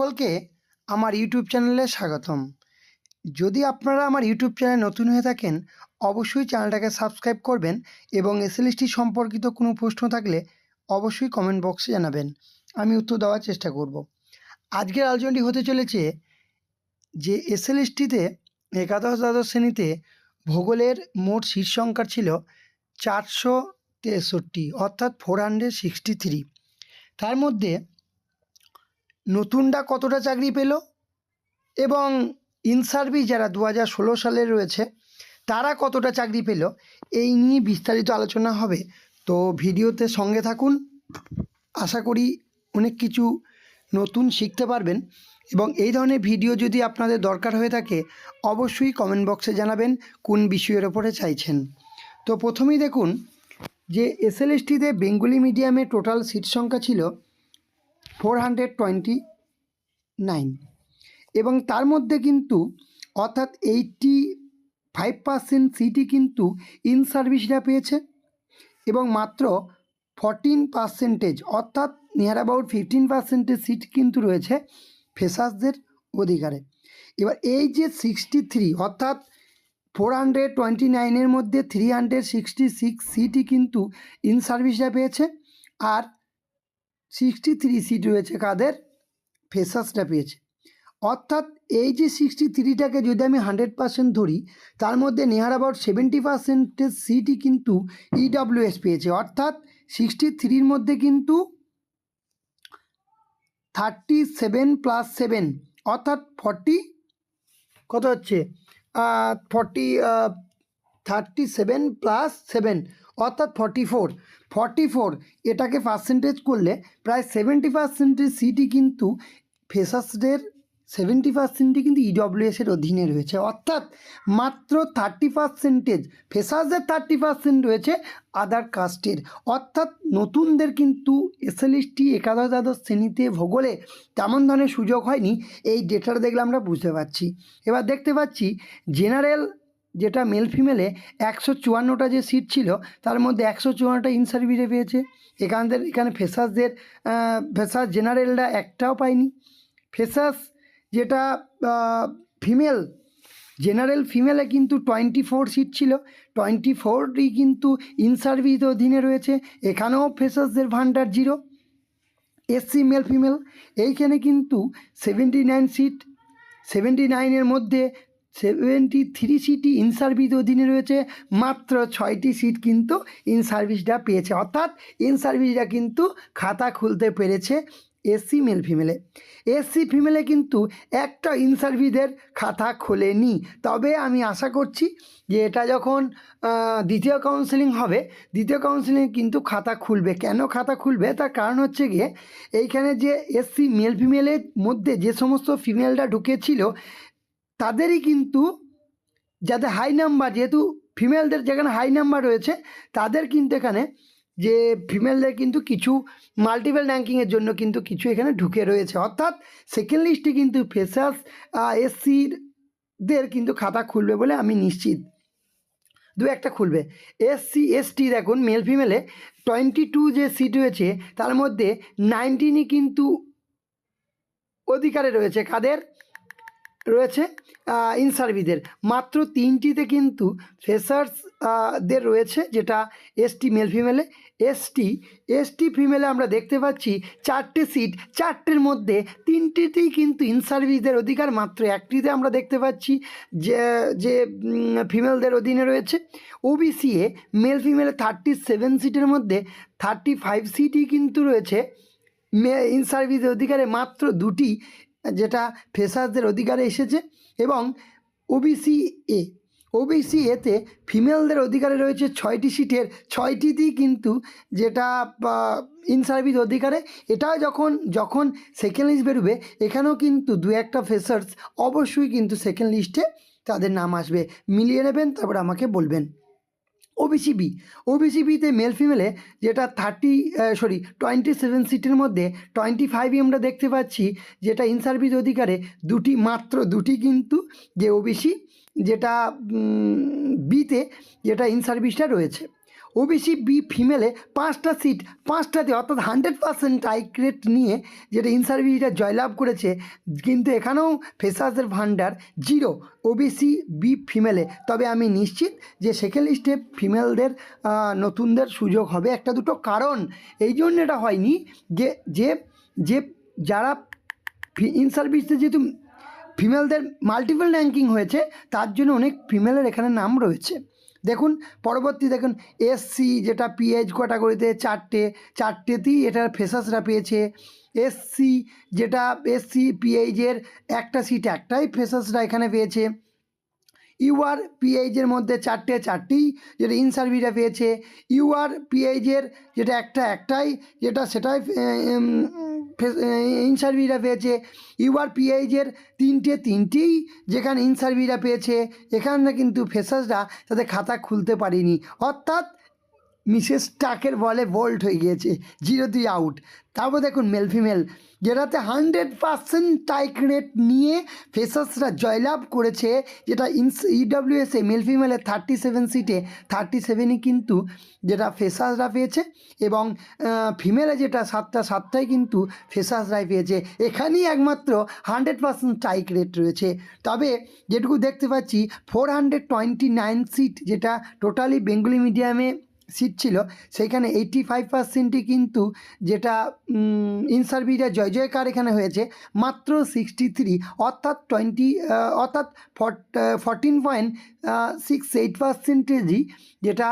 সকলকে আমার ইউটিউব চ্যানেলে স্বাগতম। যদি আপনারা আমার ইউটিউব চ্যানেল নতুন হয়ে থাকেন, অবশ্যই চ্যানেলটাকে সাবস্ক্রাইব করবেন এবং এসএলএসটি সম্পর্কিত কোনো প্রশ্ন থাকলে অবশ্যই কমেন্ট বক্সে জানাবেন। আমি উত্তর দেওয়ার চেষ্টা করব। আজকের আলোচনাটি হতে চলেছে যে এসএলএসটিতে একাদশ দ্বাদশ শ্রেণীতে ভূগোলের মোট সিট সংখ্যা ছিল চারশো তেষট্টি, অর্থাৎ ফোর হান্ড্রেড সিক্সটি থ্রি তার মধ্যে নতুনরা কতটা চাকরি পেল? এবং ইন সার্ভিস যারা দু হাজার ষোলো সালে রয়েছে, তারা কতটা চাকরি পেল? এই নিয়ে বিস্তারিত আলোচনা হবে। তো ভিডিওতে সঙ্গে থাকুন। আশা করি অনেক কিছু নতুন শিখতে পারবেন। এবং এই ধরনের ভিডিও যদি আপনাদের দরকার হয়ে থাকে, অবশ্যই কমেন্ট বক্সে জানাবেন কোন বিষয়ের ওপরে চাইছেন। তো প্রথমেই দেখুন যে এসএলএসটিতে বেঙ্গলি মিডিয়ামে টোটাল সিট সংখ্যা ছিল ফোর হান্ড্রেড টোয়েন্টি নাইন। এবং তার মধ্যে কিন্তু অর্থাৎ এইটটি ফাইভ পার্সেন্ট সিটি কিন্তু ইন সার্ভিসরা পেয়েছে এবং মাত্র ফরটিন পার্সেন্টেজ অর্থাৎ near about fifteen percentage seat কিন্তু রয়েছে ফেসার্সদের অধিকারে। এবার এই যে সিক্সটি থ্রি অর্থাৎ ফোর হান্ড্রেড টোয়েন্টি নাইনের মধ্যে থ্রি হান্ড্রেড সিক্সটি সিক্স সিটই কিন্তু ইন সার্ভিসরা পেয়েছে। আর সিক্সটি থ্রি সিট রয়েছে কাদের? ফেসাসটা পেয়েছে। অর্থাৎ এই যে সিক্সটি থ্রিটাকে যদি আমি হান্ড্রেড পার্সেন্ট ধরি, তার মধ্যে নিয়ার অ্যাবাউট সেভেন্টি পার্সেন্টের সিটই কিন্তু ইডাব্লিউএস পেয়েছে। অর্থাৎ সিক্সটি থ্রির মধ্যে কিন্তু থার্টি সেভেন প্লাস সেভেন, অর্থাৎ ফর্টি কত হচ্ছে? Forty thirty seven plus seven অর্থাৎ ফর্টি ফোর ফর্টি ফোর এটাকে পার্সেন্টেজ করলে প্রায় সেভেন্টি পার্সেন্টের সিটই কিন্তু ফেসাসদের সেভেন্টি পার্সেন্টই কিন্তু ইডব্লিউএসের অধীনে রয়েছে। অর্থাৎ মাত্র থার্টি পার্সেন্টেজ ফেসাসদের থার্টি পার্সেন্ট রয়েছে আদার কাস্টের অর্থাৎ নতুনদের কিন্তু এসএলএসটি একাদশ দ্বাদশ শ্রেণীতে ভূগোলে তেমন ধরনের সুযোগ হয়নি। এই ডেটাটা দেখলে আমরা বুঝতে পারছি। এবার দেখতে পাচ্ছি জেনারেল যেটা মেল ফিমেলে একশো চুয়ান্নটা যে সিট ছিল, তার মধ্যে একশো চুয়ান্নটা ইন সার্ভিসে পেয়েছে। এখানদের এখানে ফেসাসদের ফেসাস জেনারেলরা একটাও পায়নি। ফেসাস যেটা ফিমেল জেনারেল ফিমেলে কিন্তু টোয়েন্টি ফোর সিট ছিল। টোয়েন্টি ফোরই কিন্তু ইন সার্ভিস অধীনে রয়েছে। এখানেও ফেসাসদের ভান্ডার জিরো এসসি মেল ফিমেল এইখানে কিন্তু সেভেন্টি নাইন সিট সেভেন্টি নাইনের মধ্যে সেভেন্টি থ্রি সিটই ইন সার্ভিস অধীনে রয়েছে, মাত্র ছয়টি সিট কিন্তু ইন সার্ভিসটা পেয়েছে। অর্থাৎ ইন সার্ভিসটা কিন্তু খাতা খুলতে পেরেছে এসসি মেল ফিমেলে এসসি ফিমেলে কিন্তু একটা ইন সার্ভিসের খাতা খোলেনি। তবে আমি আশা করছি যে এটা যখন দ্বিতীয় কাউন্সেলিং হবে, দ্বিতীয় কাউন্সেলিং কিন্তু খাতা খুলবে। কেন খাতা খুলবে? তার কারণ হচ্ছে গিয়ে, এইখানে যে এসসি মেল ফিমেলের মধ্যে যে সমস্ত ফিমেলরা ঢুকেছিল তাদেরই কিন্তু যাতে হাই নাম্বার যেহেতু ফিমেলদের যেখানে হাই নাম্বার রয়েছে, তাদের কিন্তু এখানে যে ফিমেলদের কিন্তু কিছু মাল্টিপল র্যাঙ্কিংয়ের জন্য কিন্তু কিছু এখানে ঢুকে রয়েছে। অর্থাৎ সেকেন্ড লিস্টে কিন্তু ফেসাস এসসির দের কিন্তু খাতা খুলবে বলে আমি নিশ্চিত। দু একটা খুলবে। এসসি এসটি দেখুন মেল ফিমেলে টোয়েন্টি টু যে সিট রয়েছে, তার মধ্যে নাইনটিনই কিন্তু অধিকারে রয়েছে। কাদের? রয়েছে ইন সার্ভিসের মাত্র তিনটিতে কিন্তু ফ্রেশার্স দের রয়েছে, যেটা এসটি মেল ফিমেলে এসটি এসটি ফিমেলে আমরা দেখতে পাচ্ছি চারটে সিট চারটের মধ্যে তিনটিতেই কিন্তু ইনসার্ভিসদের অধিকার, মাত্র একটিতে আমরা দেখতে পাচ্ছি যে যে ফিমেলদের অধীনে রয়েছে। ওবিসি এ মেল ফিমেলে থার্টি সেভেন সিটের মধ্যে থার্টি ফাইভ সিটই কিন্তু রয়েছে। মে ইন সার্ভিসের অধিকারে মাত্র দুটি যেটা ফ্রেশার্সদের অধিকারে এসেছে এবং ওবিসি এ ওবিসি এতে ফিমেলদের অধিকারে রয়েছে ছয়টি সিটের, ছয়টিতেই কিন্তু যেটা ইন সার্ভিস অধিকারে, এটাও যখন যখন সেকেন্ড লিস্ট বেরোবে, এখানেও কিন্তু দু একটা ফেসার্স অবশ্যই কিন্তু সেকেন্ড লিস্টে তাদের নাম আসবে। মিলিয়ে নেবেন, তারপর আমাকে বলবেন। ওবিসি বি ওবিসি বিতে মেল ফিমেলে যেটা থার্টি সরি টোয়েন্টি সেভেন সিটের মধ্যে টোয়েন্টি ফাইভই আমরা দেখতে পাচ্ছি যেটা ইন সার্ভিস অধিকারে দুটি, মাত্র দুটি কিন্তু যে ওবিসি যেটা বিতে যেটা ইন সার্ভিসটা রয়েছে। ওবিসি বি ফিমেলে পাঁচটা সিট পাঁচটাতে অর্থাৎ হান্ড্রেড পার্সেন্ট টাইক রেট নিয়ে যেটা ইনসার্ভিসটা জয়লাভ করেছে, কিন্তু এখানেও ফেসাসের ভান্ডার জিরো ওবিসি বি ফিমেলে তবে আমি নিশ্চিত যে সেকেন্ড লিস্টে ফিমেলদের নতুনদের সুযোগ হবে। একটা দুটো কারণ। এই জন্য এটা হয়নি যে যে যে যারা ইন সার্ভিসে যেহেতু ফিমেলদের মাল্টিপল র্যাঙ্কিং হয়েছে, তার জন্য অনেক ফিমেলের এখানে নাম রয়েছে। দেখুন, পরবর্তী দেখুন এসসি যেটা পিএইচ ক্যাটাগরিতে চারটে, চারটেতেই এটার ফেসাসরা পেয়েছে। এসসি যেটা এসসি পিএইচের একটা সিট একটাই ফেসাসরা এখানে পেয়েছে। ইউআর পিএইচের মধ্যে চারটে, চারটি যেটা ইনসার্ভিটা পেয়েছে। ইউআর পিএইচের যেটা একটা, একটাই, যেটা সেটাই ইনসার্ভিটা পেয়েছে। ইউআর পিএইচের তিনটে, তিনটেই যেখানে ইনসার্ভিটা পেয়েছে, এখানে কিন্তু ফেসার্সরা তাদের খাতা খুলতে পারিনি। অর্থাৎ মিসেস টাকের বলে বোল্ড হয়ে গিয়েছে, জিরো দুই আউট। তারপর দেখুন, মেল ফিমেল, যেটাতে হান্ড্রেড পার্সেন্ট টাইক রেট নিয়ে ফেসার্সরা জয়লাভ করেছে, যেটা ইনস ইডব্লিউএসএ মেল ফিমেলের থার্টি সেভেন সিটে, থার্টি সেভেনই কিন্তু যেটা ফেসার্সরা পেয়েছে, এবং ফিমেলে যেটা সাতটা, সাতটাই কিন্তু ফেসাসরাই পেয়েছে। এখানেই একমাত্র হান্ড্রেড পার্সেন্ট টাইক রেট রয়েছে। তবে যেটুকু দেখতে পাচ্ছি, four hundred twenty nine seat যেটা টোটালি বেঙ্গলি মিডিয়ামে সিট ছিল, সেইখানে এইটি ফাইভ পার্সেন্টই কিন্তু যেটা ইনসার্ভিটা জয় জয়কার এখানে হয়েছে, মাত্র সিক্সটি থ্রি অর্থাৎ টোয়েন্টি অর্থাৎ ফরটিন পয়েন্ট সিক্স এইট পার্সেন্টেজই যেটা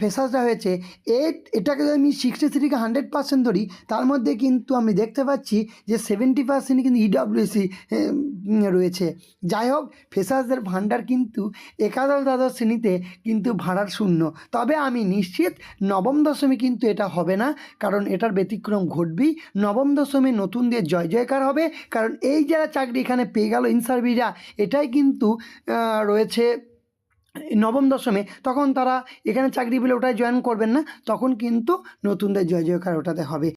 ফেসাসটা হয়েছে এট এটাকে যদি আমি সিক্সটি থ্রিকে হান্ড্রেড পার্সেন্ট ধরি, তার মধ্যে কিন্তু আমি দেখতে পাচ্ছি যে সেভেন্টি পার্সেন্ট কিন্তু E ইডব্লিউসি রয়েছে। যাই হোক ফেসাসদের ভাণ্ডার কিন্তু একাদশ দ্বাদশ শ্রেণীতে কিন্তু ভাড়ার শূন্য। তবে আমি নিশ্চিত নবম দশমী কিন্তু এটা হবে না, কারণ এটার ব্যতিক্রম ঘটবেই। নবম দশমী নতুন দিয়ে জয় জয়কার হবে, কারণ এই যারা চাকরি এখানে পেয়ে গেল ইনসার্ভিরা, এটাই কিন্তু রয়েছে নবম দশমে। তখন তারা এখানে চাকরি পেলে ওটাই জয়েন করবেন না, তখন কিন্তু নতুনদের জয় জয়কার ওটাতে হবে।